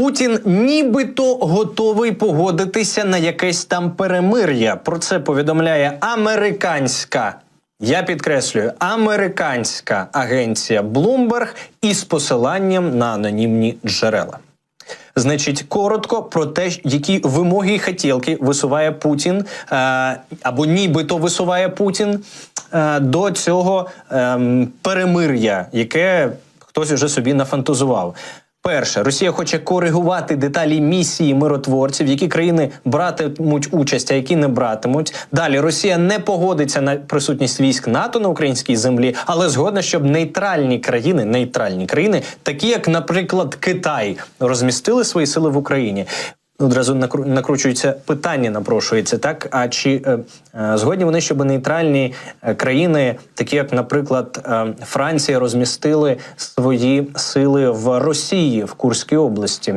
Путін нібито готовий погодитися на якесь там перемир'я. Про це повідомляє американська. Я підкреслюю, американська агенція Bloomberg із посиланням на анонімні джерела. Значить, коротко про те, які вимоги і хотілки висуває Путін е, або нібито висуває Путін е, до цього ем, перемир'я, яке хтось уже собі нафантазував. Перше, Росія хоче коригувати деталі місії миротворців, які країни братимуть участь, а які не братимуть. Далі Росія не погодиться на присутність військ НАТО на українській землі, але згодна, щоб нейтральні країни, нейтральні країни, такі як, наприклад, Китай, розмістили свої сили в Україні. Одразу накру- накручується питання, напрошується так. А чи е, е, згодні вони, щоб нейтральні е, країни, такі як, наприклад, Франція, розмістили свої сили в Росії в Курській області?